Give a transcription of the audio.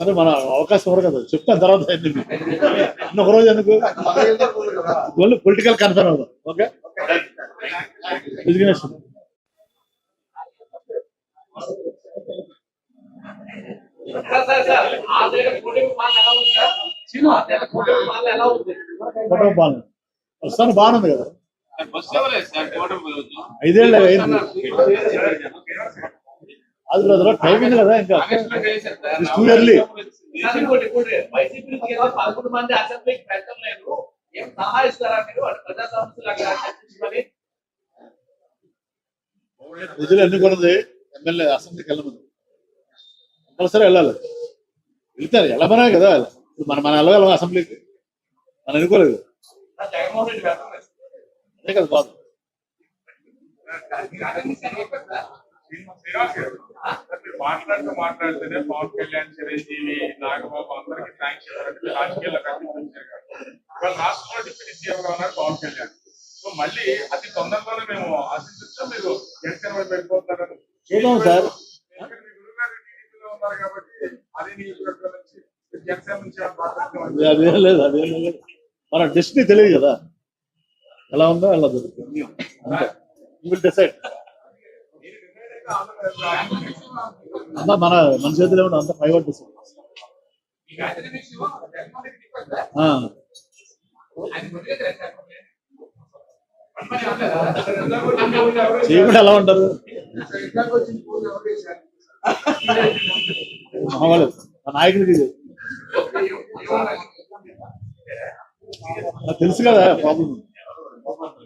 సరే మన అవకాశం ఇవ్వరు కదా? చెప్తాను తర్వాత ఎందుకు ఇంకొక రోజు ఎందుకు? ఓన్లీ పొలిటికల్ కన్ఫర్మ్ అవుదాం. Okay? Business sir sir sir? కూటమి పాలన పాలన ఎలా ఉంది? కదా. కోటం ఐదేళ్ళు అయింది. అది రోజులో టైం ఉంది కదా ఇంకా. వైసీపీకి ఏదో పదకొండు మంది అసెంబ్లీకి పెట్టలేదు. ఏం మీరు? ప్రజా ఎన్నుకున్నది ఎమ్మెల్యే అసెంబ్లీకి వెళ్ళమని కంపల్సరీ వెళ్ళాలి. వెళ్తారు. వెళ్ళమనే కదా. మనం మనం వెళ్ళగలం అసెంబ్లీకి మనం పెట్టలేదు అదే కదా బాధ మాట్లాడుతూ మాట్లాడితేనే పవన్ కళ్యాణ్ చిరంజీవి నాగబాబు అందరికి థ్యాంక్స్ రాజకీయాల్లో కనిపించారు ఇవాళ రాష్ట్రంలో డిప్యూటీ సీఎం గా ఉన్నారు పవన్ కళ్యాణ్ సో మళ్ళీ అతి తొందరలోనే మేము ఆశించచ్చు మీరు జనసేన వైపు చూద్దాం సార్. ఉన్నారు కాబట్టి అదే అదేం లేదు అదేం లేదు. మన డెస్టినీ తెలియదు కదా. ఎలా ఉందో ఎలా జరుగుతుంది విల్ డిసైడ్ అంతా మన మన చేతిలో ఉండదు అంత ప్రైవేట్ డిసైడ్ మీకు చేయకుండా ఎలా ఉంటారు అవ్వలేదు మా నాయకుడికి ఇది. తెలుసు కదా ప్రాబ్లం